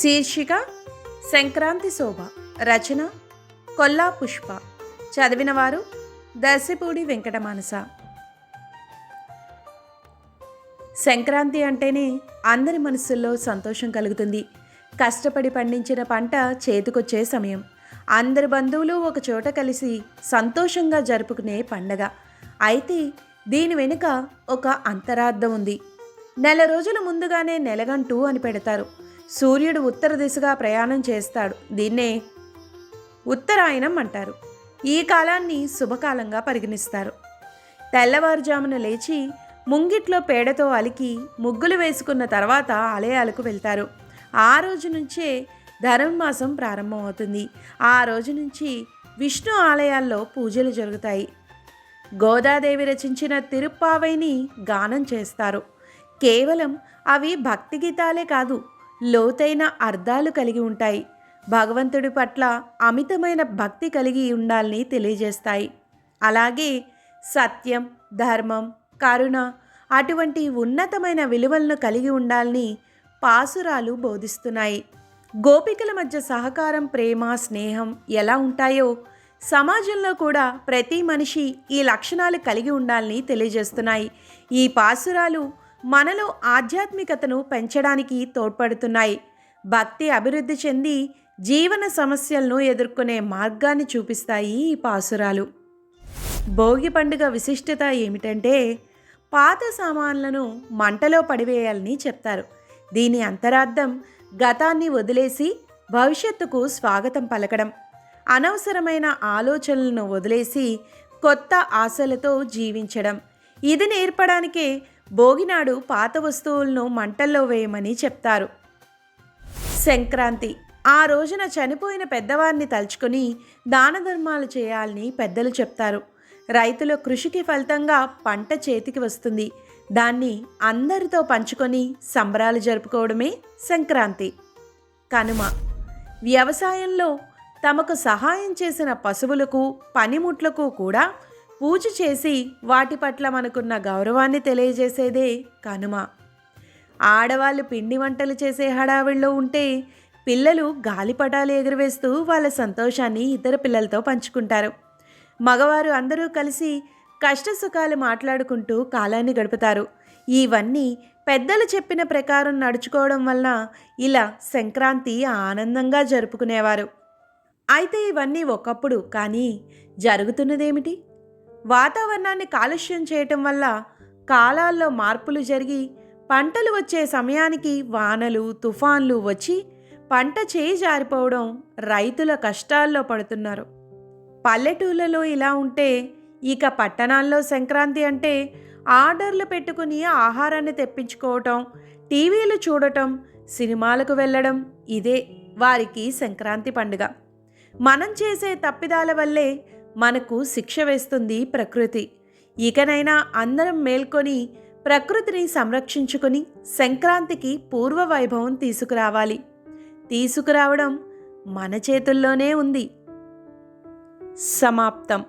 శీర్షిక సంక్రాంతి శోభ రచన కొల్లా పుష్ప. చదివినవారు దర్శిపూడి వెంకటమానస. సంక్రాంతి అంటేనే అందరి మనసుల్లో సంతోషం కలుగుతుంది. కష్టపడి పండించిన పంట చేతికొచ్చే సమయం. అందరి బంధువులు ఒక చోట కలిసి సంతోషంగా జరుపుకునే పండగ. అయితే దీని వెనుక ఒక అంతరార్థం ఉంది. నెల రోజుల ముందుగానే నెలగంటూ అని పెడతారు. సూర్యుడు ఉత్తర దిశగా ప్రయాణం చేస్తాడు. దీన్నే ఉత్తరాయణం అంటారు. ఈ కాలాన్ని శుభకాలంగా పరిగణిస్తారు. తెల్లవారుజామున లేచి ముంగిట్లో పేడతో అలికి ముగ్గులు వేసుకున్న తర్వాత ఆలయాలకు వెళ్తారు. ఆ రోజు నుంచే ధనుర్మాసం ప్రారంభమవుతుంది. ఆ రోజు నుంచి విష్ణు ఆలయాల్లో పూజలు జరుగుతాయి. గోదాదేవి రచించిన తిరుప్పావైని గానం చేస్తారు. కేవలం అవి భక్తి గీతాలే కాదు లోతైన అర్థాలు కలిగి ఉంటాయి. భగవంతుడి పట్ల అమితమైన భక్తి కలిగి ఉండాలని తెలియజేస్తాయి. అలాగే సత్యం ధర్మం కరుణ అటువంటి ఉన్నతమైన విలువలను కలిగి ఉండాలని పాసురాలు బోధిస్తున్నాయి. గోపికల మధ్య సహకారం ప్రేమ స్నేహం ఎలా ఉంటాయో సమాజంలో కూడా ప్రతి మనిషి ఈ లక్షణాలు కలిగి ఉండాలని తెలియజేస్తున్నాయి. ఈ పాసురాలు మనలో ఆధ్యాత్మికతను పెంచడానికి తోడ్పడుతున్నాయి. భక్తి అభివృద్ధి చెంది జీవన సమస్యలను ఎదుర్కొనే మార్గాన్ని చూపిస్తాయి ఈ పాసురాలు. భోగి పండుగ విశిష్టత ఏమిటంటే పాత సామాన్లను మంటలో పడివేయాలని చెప్తారు. దీని అంతరార్థం గతాన్ని వదిలేసి భవిష్యత్తుకు స్వాగతం పలకడం. అనవసరమైన ఆలోచనలను వదిలేసి కొత్త ఆశలతో జీవించడం. ఇది నేర్పడానికే భోగినాడు పాత వస్తువులను మంటల్లో వేయమని చెప్తారు. సంక్రాంతి. ఆ రోజున చనిపోయిన పెద్దవారిని తలుచుకొని దాన ధర్మాలు చేయాలని పెద్దలు చెప్తారు. రైతుల కృషికి ఫలితంగా పంట చేతికి వస్తుంది. దాన్ని అందరితో పంచుకొని సంబరాలు జరుపుకోవడమే సంక్రాంతి. కనుమ. వ్యవసాయంలో తమకు సహాయం చేసిన పశువులకు పనిముట్లకు కూడా పూజ చేసి వాటి పట్ల మనకున్న గౌరవాన్ని తెలియజేసేదే కనుమ. ఆడవాళ్ళు పిండి వంటలు చేసే హడావిడిలో ఉంటే పిల్లలు గాలిపటాలు ఎగురవేస్తూ వాళ్ళ సంతోషాన్ని ఇతర పిల్లలతో పంచుకుంటారు. మగవారు అందరూ కలిసి కష్టసుఖాలు మాట్లాడుకుంటూ కాలాన్ని గడుపుతారు. ఇవన్నీ పెద్దలు చెప్పిన ప్రకారం నడుచుకోవడం వలన ఇలా సంక్రాంతి ఆనందంగా జరుపుకునేవారు. అయితే ఇవన్నీ ఒకప్పుడు కానీ జరుగుతున్నదేమిటి? వాతావరణాన్ని కాలుష్యం చేయటం వల్ల కాలాల్లో మార్పులు జరిగి పంటలు వచ్చే సమయానికి వానలు తుఫాన్లు వచ్చి పంట చేయి జారిపోవడం రైతుల కష్టాల్లో పడుతున్నారు. పల్లెటూళ్ళలో ఇలా ఉంటే ఇక పట్టణాల్లో సంక్రాంతి అంటే ఆర్డర్లు పెట్టుకుని ఆహారాన్ని తెప్పించుకోవటం టీవీలు చూడటం సినిమాలకు వెళ్ళడం ఇదే వారికి సంక్రాంతి పండుగ. మనం చేసే తప్పిదాల వల్లే మనకు శిక్ష వేస్తుంది ప్రకృతి. ఇకనైనా అందరం మేల్కొని ప్రకృతిని సంరక్షించుకొని సంక్రాంతికి పూర్వ వైభవం తీసుకురావాలి. తీసుకురావడం మన చేతుల్లోనే ఉంది. సమాప్తం.